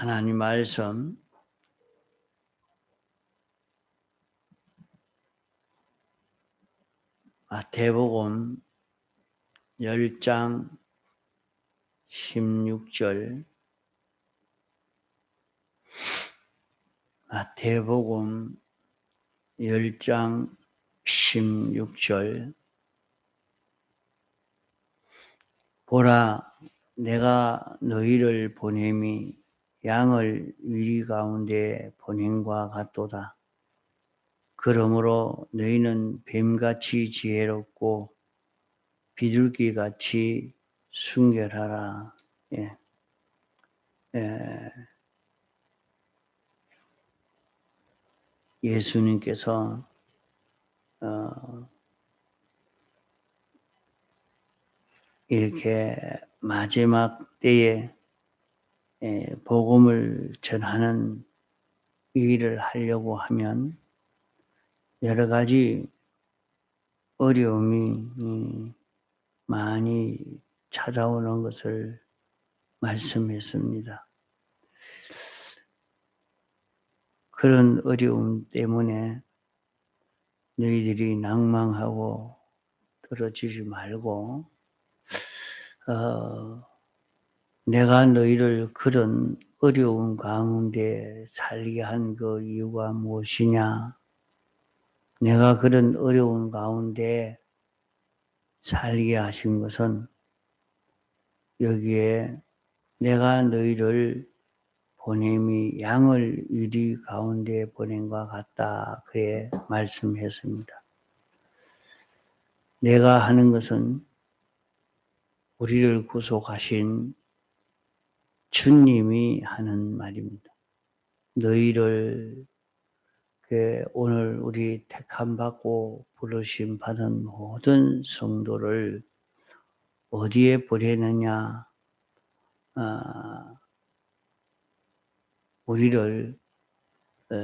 하나님 말씀. 마태복음 10장 16절. 마태복음 10장 16절. 보라 내가 너희를 보냄이 양을 위리 가운데 보냄과 같도다. 그러므로 너희는 뱀같이 지혜롭고 비둘기같이 순결하라. 예. 예. 예수님께서 어, 이렇게 마지막 때에 예, 복음을 전하는 일을 하려고 하면 여러 가지 어려움이 음, 많이 찾아오는 것을 말씀했습니다. 그런 어려움 때문에 너희들이 낭망하고 떨어지지 말고 어, 내가 너희를 그런 어려운 가운데 살게 한 그 이유가 무엇이냐? 내가 그런 어려운 가운데 살게 하신 것은 여기에 내가 너희를 보냄이 양을 유리 가운데 보냄과 같다. 그래 말씀했습니다. 내가 하는 것은 우리를 구속하신 주님이 하는 말입니다. 너희를 그 오늘 우리 택함 받고 부르심 받은 모든 성도를 어디에 보내느냐? 아, 우리를 어,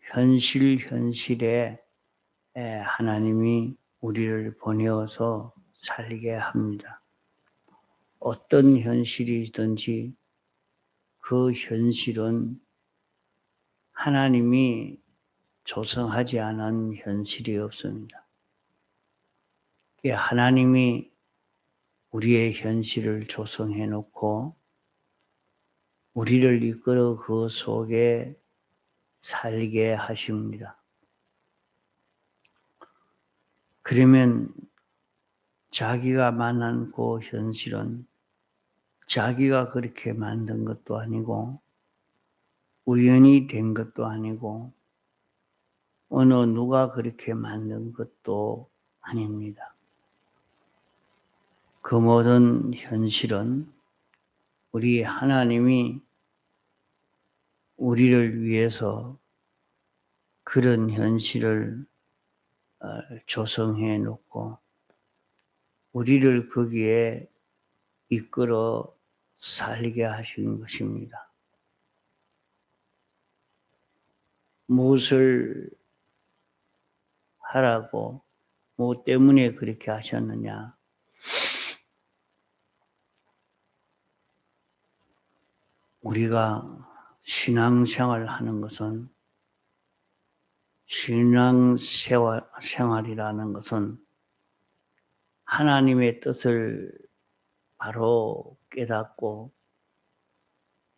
현실 현실에 하나님이 우리를 보내어서 살게 합니다. 어떤 현실이든지 그 현실은 하나님이 조성하지 않은 현실이 없습니다. 하나님이 우리의 현실을 조성해 놓고 우리를 이끌어 그 속에 살게 하십니다. 그러면 자기가 만난 그 현실은 자기가 그렇게 만든 것도 아니고 우연히 된 것도 아니고 어느 누가 그렇게 만든 것도 아닙니다. 그 모든 현실은 우리 하나님이 우리를 위해서 그런 현실을 어, 조성해 놓고 우리를 거기에 이끌어 살게 하신 것입니다. 무엇을 하라고, 뭐 때문에 그렇게 하셨느냐. 우리가 신앙생활 하는 것은 신앙생활이라는 것은 하나님의 뜻을 바로 깨닫고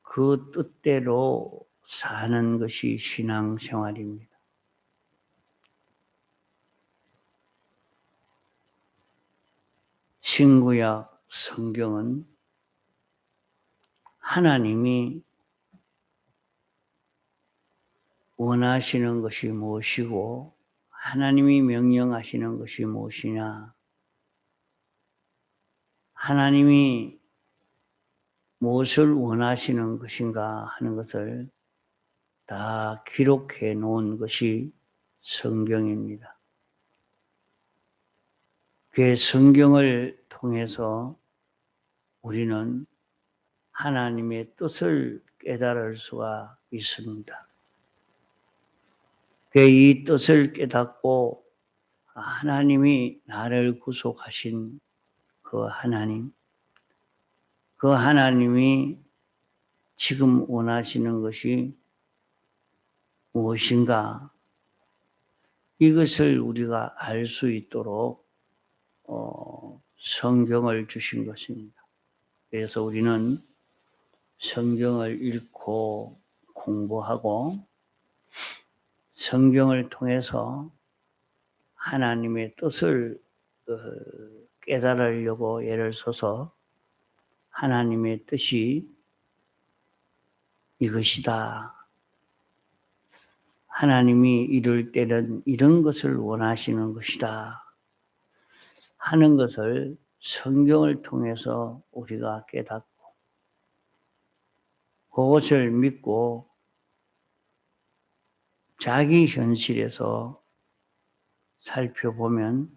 그 뜻대로 사는 것이 신앙생활입니다. 신구약 성경은 하나님이 원하시는 것이 무엇이고 하나님이 명령하시는 것이 무엇이냐 하나님이 무엇을 원하시는 것인가 하는 것을 다 기록해 놓은 것이 성경입니다. 그 성경을 통해서 우리는 하나님의 뜻을 깨달을 수가 있습니다. 그이 뜻을 깨닫고 하나님이 나를 구속하신 그 하나님, 그 하나님이 지금 원하시는 것이 무엇인가? 이것을 우리가 알 수 있도록 어, 성경을 주신 것입니다. 그래서 우리는 성경을 읽고 공부하고 성경을 통해서 하나님의 뜻을 어, 깨달으려고 예를 서서 하나님의 뜻이 이것이다. 하나님이 이럴 때는 이런 것을 원하시는 것이다. 하는 것을 성경을 통해서 우리가 깨닫고 그것을 믿고 자기 현실에서 살펴보면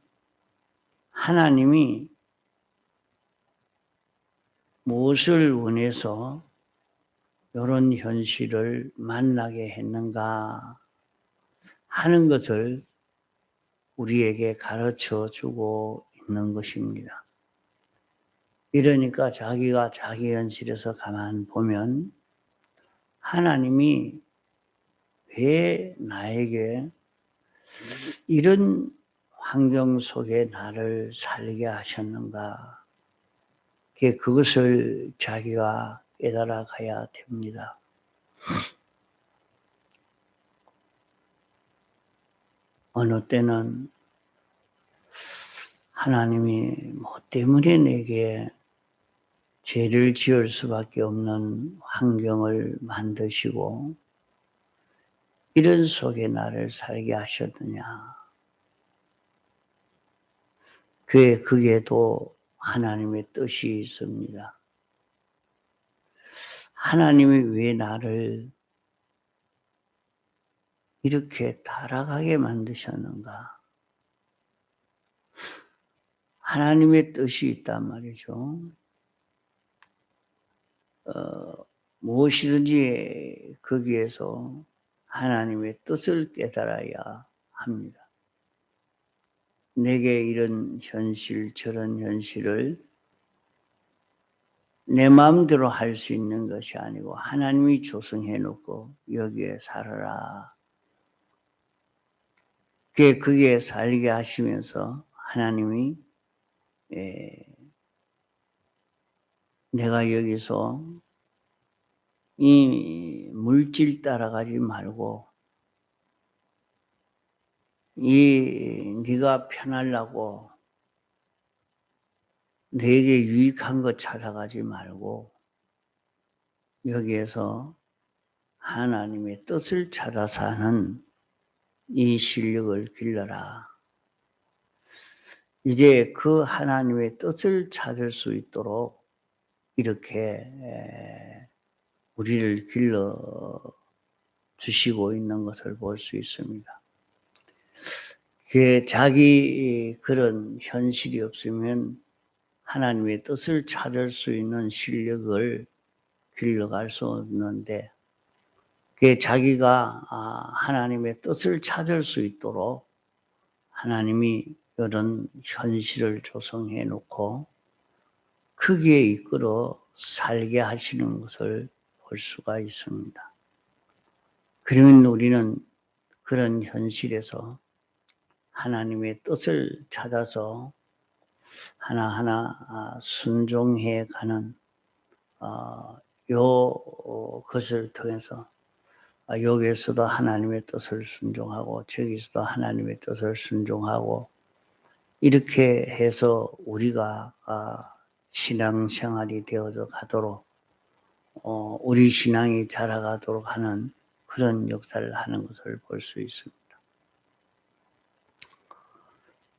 하나님이 무엇을 원해서 이런 현실을 만나게 했는가 하는 것을 우리에게 가르쳐 주고 있는 것입니다. 이러니까 자기가 자기 현실에서 가만 보면 하나님이 왜 나에게 이런 환경 속에 나를 살게 하셨는가? 그것을 자기가 깨달아 가야 됩니다. 어느 때는 하나님이 뭐 때문에 내게 죄를 지을 수밖에 없는 환경을 만드시고 이런 속에 나를 살게 하셨느냐. 그에 그게도 하나님의 뜻이 있습니다. 하나님이 왜 나를 이렇게 타락하게 만드셨는가? 하나님의 뜻이 있단 말이죠. 어, 무엇이든지 거기에서 하나님의 뜻을 깨달아야 합니다. 내게 이런 현실, 저런 현실을 내 마음대로 할 수 있는 것이 아니고 하나님이 조성해 놓고 여기에 살아라. 그게 그게 살게 하시면서 하나님이 예, 내가 여기서 이 물질 따라가지 말고 이 네가 편하려고 내게 유익한 것 찾아가지 말고 여기에서 하나님의 뜻을 찾아 사는 이 실력을 길러라. 이제 그 하나님의 뜻을 찾을 수 있도록 이렇게 우리를 길러 주시고 있는 것을 볼 수 있습니다. 그 자기 그런 현실이 없으면 하나님의 뜻을 찾을 수 있는 실력을 길러갈 수 없는데 그 자기가 아, 하나님의 뜻을 찾을 수 있도록 하나님이 이런 현실을 조성해 놓고 크기에 이끌어 살게 하시는 것을 볼 수가 있습니다. 그러면 우리는 그런 현실에서 하나님의 뜻을 찾아서 하나하나 아, 순종해 가는 어, 요 것을 통해서 아, 여기에서도 하나님의 뜻을 순종하고 저기서도 하나님의 뜻을 순종하고 이렇게 해서 우리가 아, 신앙생활이 되어져 가도록 어, 우리 신앙이 자라가도록 하는 그런 역사를 하는 것을 볼 수 있습니다.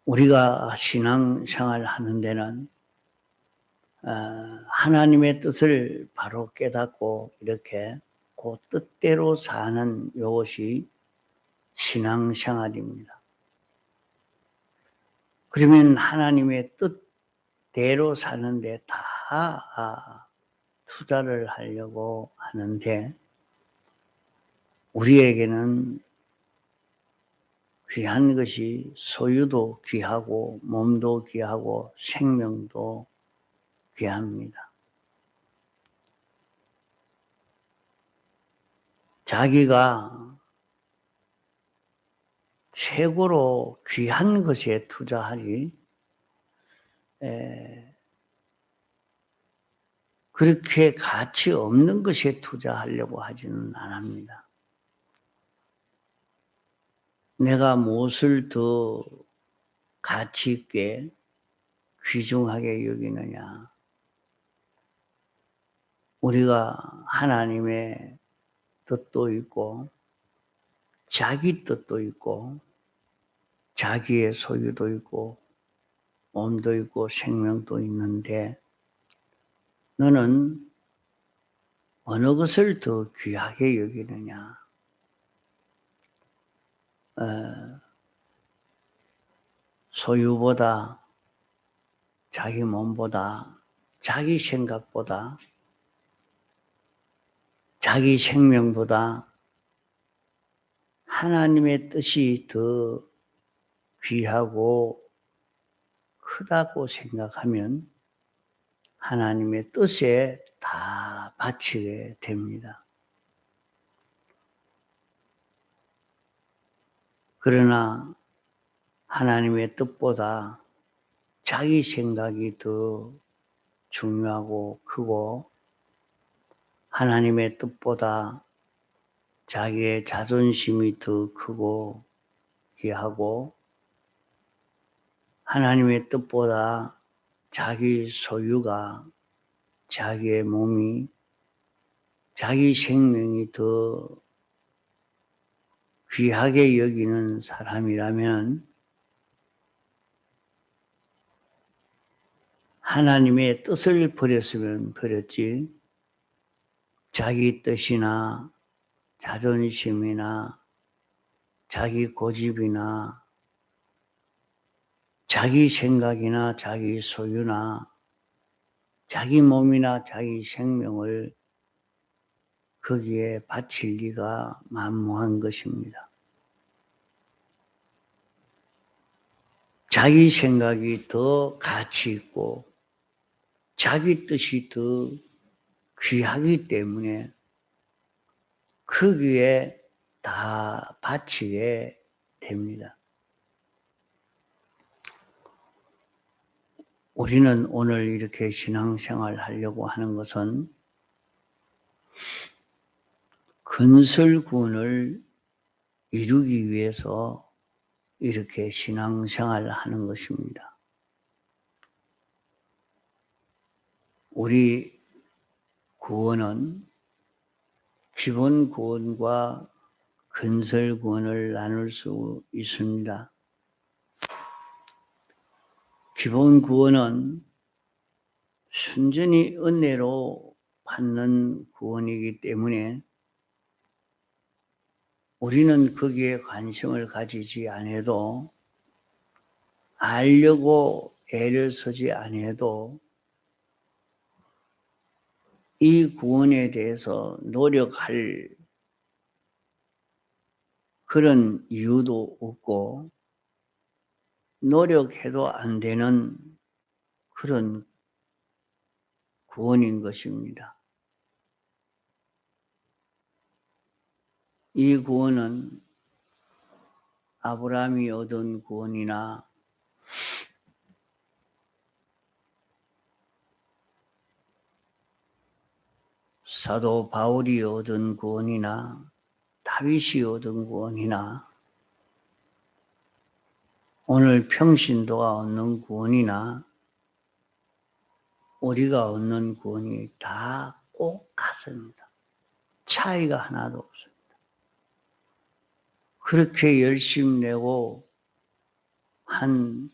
우리가 신앙생활 하는 데는 어, 하나님의 뜻을 바로 깨닫고 이렇게 그 뜻대로 사는 이것이 신앙생활입니다. 그러면 하나님의 뜻대로 사는데 다 아, 투자를 하려고 하는데 우리에게는 귀한 것이 소유도 귀하고 몸도 귀하고 생명도 귀합니다. 자기가 최고로 귀한 것에 투자하지, 에, 그렇게 가치 없는 것에 투자하려고 하지는 않습니다. 내가 무엇을 더 가치 있게 귀중하게 여기느냐. 우리가 하나님의 뜻도 있고, 자기 뜻도 있고, 자기의 소유도 있고, 몸도 있고, 생명도 있는데, 너는 어느 것을 더 귀하게 여기느냐? 어, 소유보다 자기 몸보다 자기 생각보다 자기 생명보다 하나님의 뜻이 더 귀하고 크다고 생각하면 하나님의 뜻에 다 바치게 됩니다. 그러나 하나님의 뜻보다 자기 생각이 더 중요하고 크고 하나님의 뜻보다 자기의 자존심이 더 크고 귀하고 하나님의 뜻보다 자기 소유가 자기의 몸이 자기 생명이 더 귀하게 여기는 사람이라면 하나님의 뜻을 버렸으면 버렸지, 자기 뜻이나 자존심이나 자기 고집이나 자기 생각이나 자기 소유나 자기 몸이나 자기 생명을 거기에 바칠 리가 만무한 것입니다. 자기 생각이 더 가치 있고 자기 뜻이 더 귀하기 때문에 거기에 다 바치게 됩니다. 우리는 오늘 이렇게 신앙생활 하려고 하는 것은 근설군을 이루기 위해서 이렇게 신앙생활을 하는 것입니다. 우리 구원은 기본 구원과 근설 구원을 나눌 수 있습니다. 기본 구원은 순전히 은혜로 받는 구원이기 때문에 우리는 거기에 관심을 가지지 않아도 알려고 애를 쓰지 않아도 이 구원에 대해서 노력할 그런 이유도 없고 노력해도 안 되는 그런 구원인 것입니다. 이 구원은 아브라함이 얻은 구원이나 사도 바울이 얻은 구원이나 다윗이 얻은 구원이나 오늘 평신도가 얻는 구원이나 우리가 얻는 구원이 다 꼭 같습니다. 차이가 하나도 없습니다. 그렇게 열심 내고 한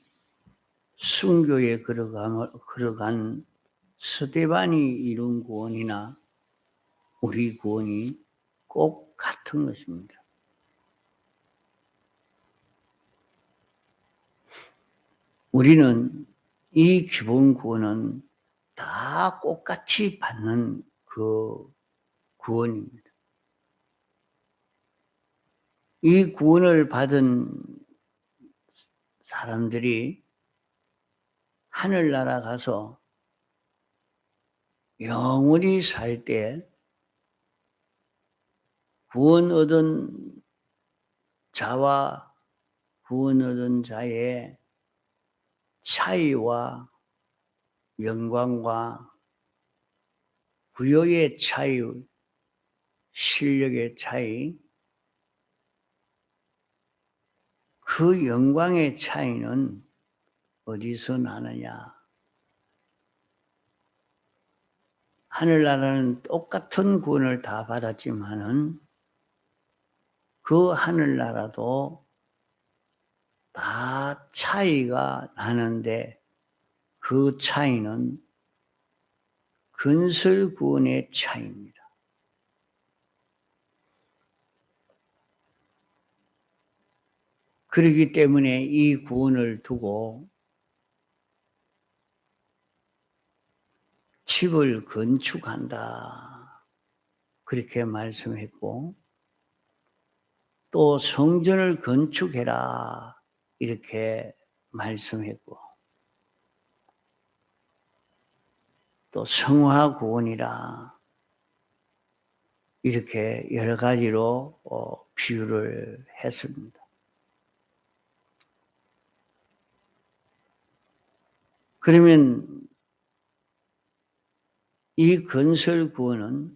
순교에 걸어간 스테반이 이룬 구원이나 우리 구원이 꼭 같은 것입니다. 우리는 이 기본 구원은 다 똑같이 받는 그 구원입니다. 이 구원을 받은 사람들이 하늘나라 가서 영원히 살 때 구원 얻은 자와 구원 얻은 자의 차이와 영광과 부여의 차이, 실력의 차이, 그 영광의 차이는 어디서 나느냐? 하늘나라는 똑같은 구원을 다 받았지만은 그 하늘나라도 다 차이가 나는데 그 차이는 근설 구원의 차이입니다. 그렇기 때문에 이 구원을 두고 집을 건축한다. 그렇게 말씀했고, 또 성전을 건축해라. 이렇게 말씀했고, 또 성화 구원이라. 이렇게 여러 가지로 어, 비유를 했습니다. 그러면 이 건설 구원은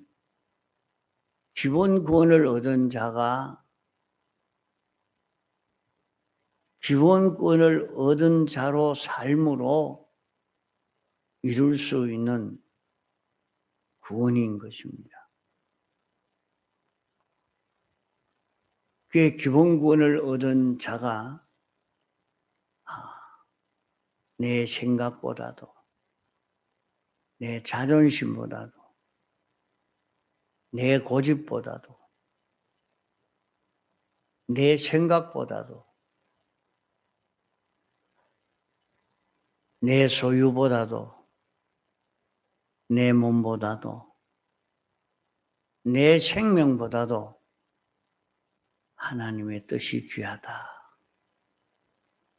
기본 구원을 얻은 자가 기본 구원을 얻은 자로 삶으로 이룰 수 있는 구원인 것입니다. 그 기본 구원을 얻은 자가 아, 내 생각보다도 내 자존심보다도 내 고집보다도 내 생각보다도 내 소유보다도 내 몸보다도 내 생명보다도 하나님의 뜻이 귀하다.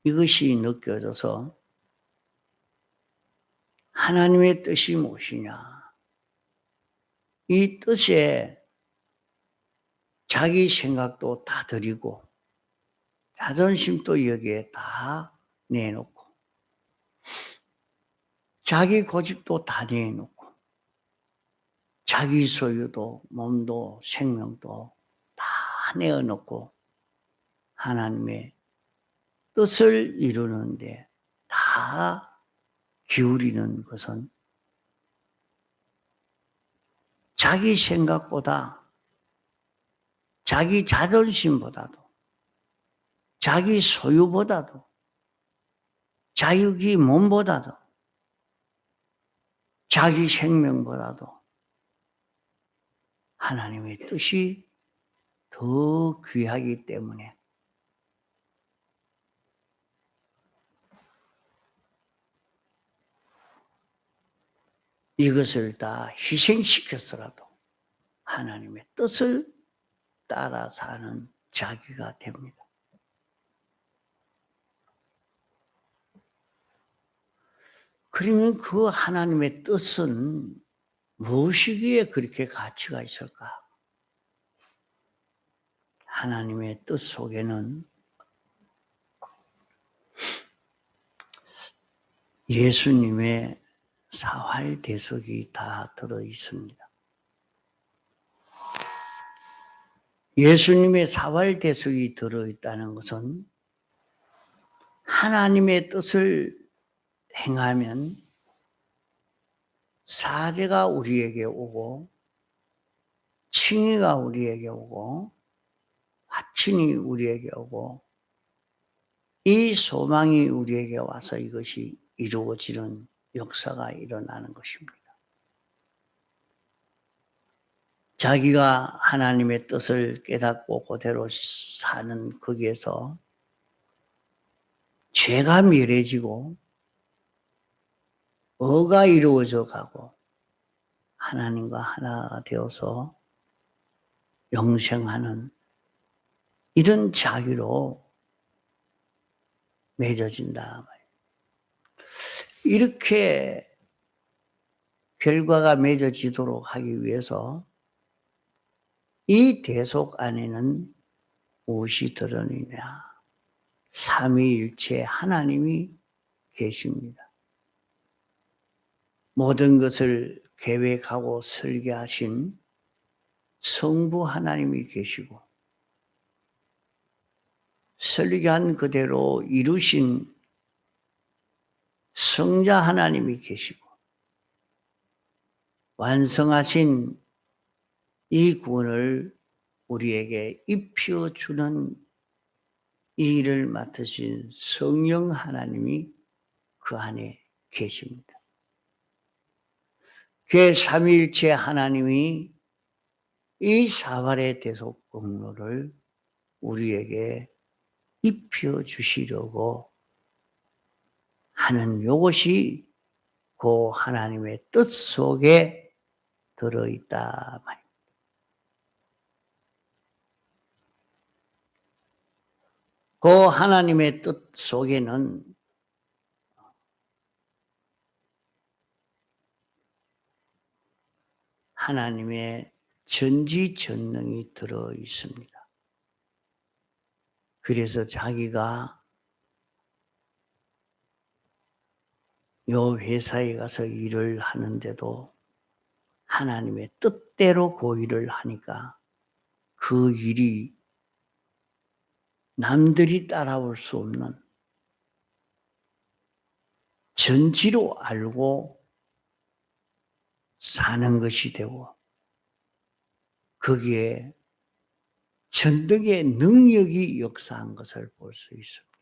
이것이 느껴져서 하나님의 뜻이 무엇이냐? 이 뜻에 자기 생각도 다 드리고 자존심도 여기에 다 내놓고 자기 고집도 다 내놓고 자기 소유도 몸도 생명도 다 내어놓고 하나님의 뜻을 이루는데 다 기울이는 것은 자기 생각보다 자기 자존심보다도 자기 소유보다도 자유기 몸보다도 자기 생명보다도 하나님의 뜻이 더 귀하기 때문에 이것을 다 희생시켜서라도 하나님의 뜻을 따라 사는 자기가 됩니다. 그러면 그 하나님의 뜻은 무엇이기에 그렇게 가치가 있을까? 하나님의 뜻 속에는 예수님의 사활 대속이 다 들어 있습니다. 예수님의 사활 대속이 들어 있다는 것은 하나님의 뜻을 행하면 사제가 우리에게 오고 칭의가 우리에게 오고 화친이 우리에게 오고 이 소망이 우리에게 와서 이것이 이루어지는 역사가 일어나는 것입니다. 자기가 하나님의 뜻을 깨닫고 그대로 사는 거기에서 죄가 미래지고 뭐가 이루어져 가고 하나님과 하나가 되어서 영생하는 이런 자기로 맺어진다. 이렇게 결과가 맺어지도록 하기 위해서 이 대속 안에는 무엇이 드러내냐? 삼위일체 하나님이 계십니다. 모든 것을 계획하고 설계하신 성부 하나님이 계시고 설계한 그대로 이루신 성자 하나님이 계시고 완성하신 이 구원을 우리에게 입혀 주는 이 일을 맡으신 성령 하나님이 그 안에 계십니다. 그 삼위일체 하나님이 이 사발의 대속 공로를 우리에게 입혀 주시려고 하는 이것이 그 하나님의 뜻 속에 들어있다. 그 하나님의 뜻 속에는 하나님의 전지전능이 들어 있습니다. 그래서 자기가 요 회사에 가서 일을 하는데도 하나님의 뜻대로 그 일을 하니까 그 일이 남들이 따라올 수 없는 전지로 알고 사는 것이 되고 거기에 전득의 능력이 역사한 것을 볼 수 있습니다.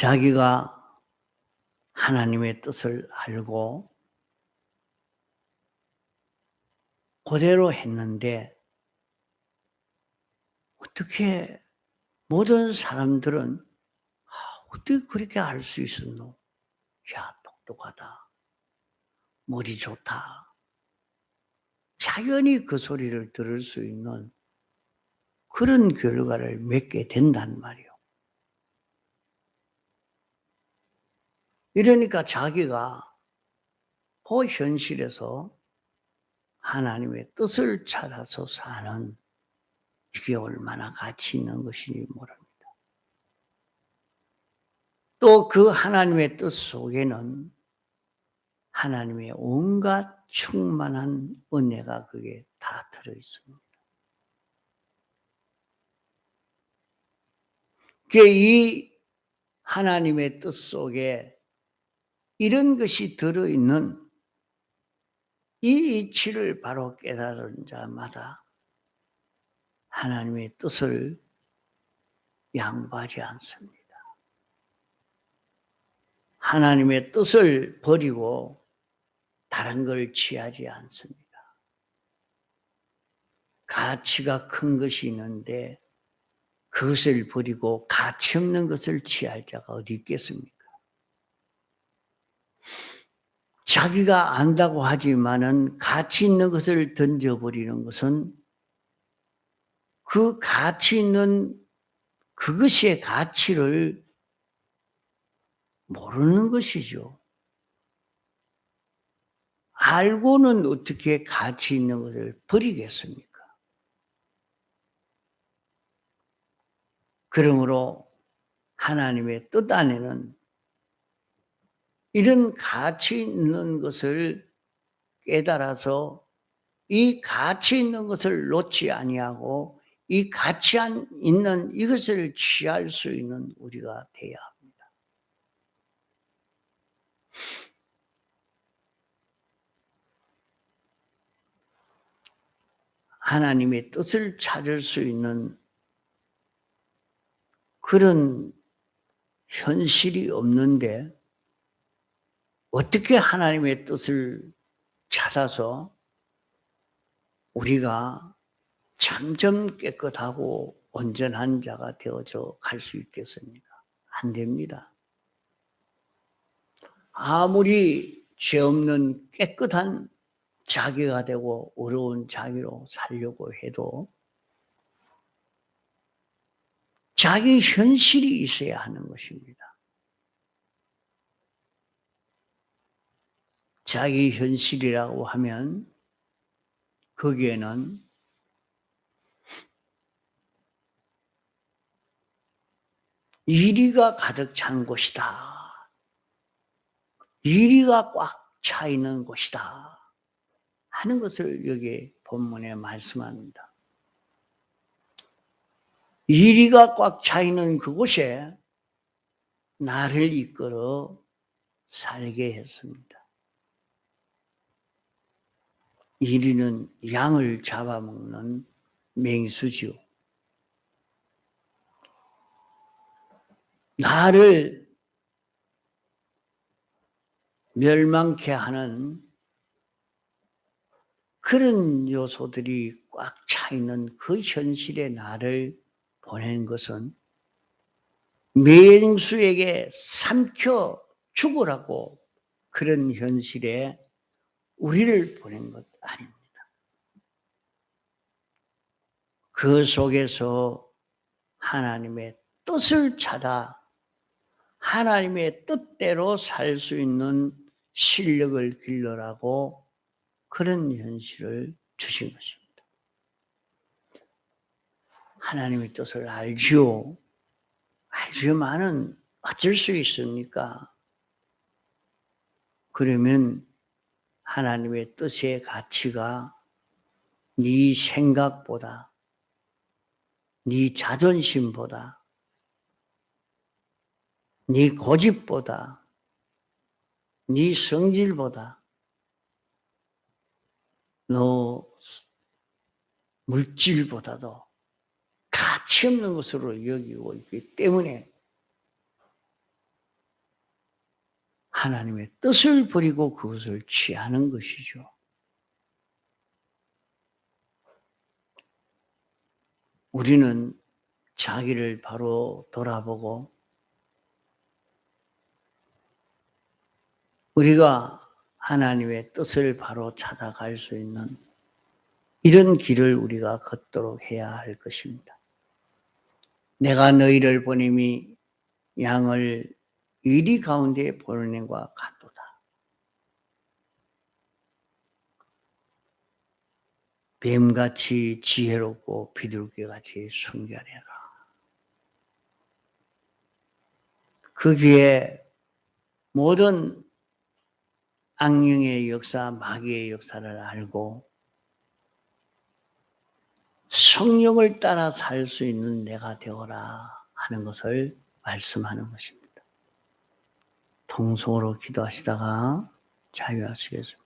자기가 하나님의 뜻을 알고 그대로 했는데 어떻게 모든 사람들은 아, 어떻게 그렇게 알 수 있었노? 야, 똑똑하다. 머리 좋다. 자연히 그 소리를 들을 수 있는 그런 결과를 맺게 된단 말이요. 이러니까 자기가 그 현실에서 하나님의 뜻을 찾아서 사는 이게 얼마나 가치 있는 것인지 모릅니다. 또 그 하나님의 뜻 속에는 하나님의 온갖 충만한 은혜가 그게 다 들어 있습니다. 이 하나님의 뜻 속에 이런 것이 들어 있는 이 이치를 바로 깨달은 자마다 하나님의 뜻을 양보하지 않습니다. 하나님의 뜻을 버리고 다른 걸 취하지 않습니다. 가치가 큰 것이 있는데 그것을 버리고 가치 없는 것을 취할 자가 어디 있겠습니까? 자기가 안다고 하지만은 가치 있는 것을 던져버리는 것은 그 가치 있는 그것의 가치를 모르는 것이죠. 알고는 어떻게 가치 있는 것을 버리겠습니까? 그러므로 하나님의 뜻 안에는 이런 가치 있는 것을 깨달아서 이 가치 있는 것을 놓지 아니하고 이 가치 있는 이것을 취할 수 있는 우리가 되어야 합니다. 하나님의 뜻을 찾을 수 있는 그런 현실이 없는데 어떻게 하나님의 뜻을 찾아서 우리가 점점 깨끗하고 온전한 자가 되어져 갈 수 있겠습니까? 안 됩니다. 아무리 죄 없는 깨끗한 자기가 되고 어려운 자기로 살려고 해도 자기 현실이 있어야 하는 것입니다. 자기 현실이라고 하면 거기에는 이리가 가득 찬 곳이다. 이리가 꽉 차 있는 곳이다. 하는 것을 여기 본문에 말씀합니다. 이리가 꽉 차 있는 그곳에 나를 이끌어 살게 했습니다. 이리는 양을 잡아먹는 맹수지요. 나를 멸망케 하는 그런 요소들이 꽉 차 있는 그 현실에 나를 보낸 것은 맹수에게 삼켜 죽으라고 그런 현실에 우리를 보낸 것 아닙니다. 그 속에서 하나님의 뜻을 찾아 하나님의 뜻대로 살 수 있는 실력을 길러라고 그런 현실을 주신 것입니다. 하나님의 뜻을 알지요. 알지만은 어쩔 수 있습니까? 그러면 하나님의 뜻의 가치가 네 생각보다 네 자존심보다 네 고집보다 네 성질보다 너 물질보다도 가치 없는 것으로 여기고 있기 때문에 하나님의 뜻을 버리고 그것을 취하는 것이죠. 우리는 자기를 바로 돌아보고 우리가 하나님의 뜻을 바로 찾아갈 수 있는 이런 길을 우리가 걷도록 해야 할 것입니다. 내가 너희를 보냄이 양을 이리 가운데 보내는과 같도다. 뱀같이 지혜롭고 비둘기같이 순결해라. 거기에 모든 악령의 역사, 마귀의 역사를 알고 성령을 따라 살 수 있는 내가 되어라 하는 것을 말씀하는 것입니다. 통성으로 기도하시다가 자유하시겠습니다.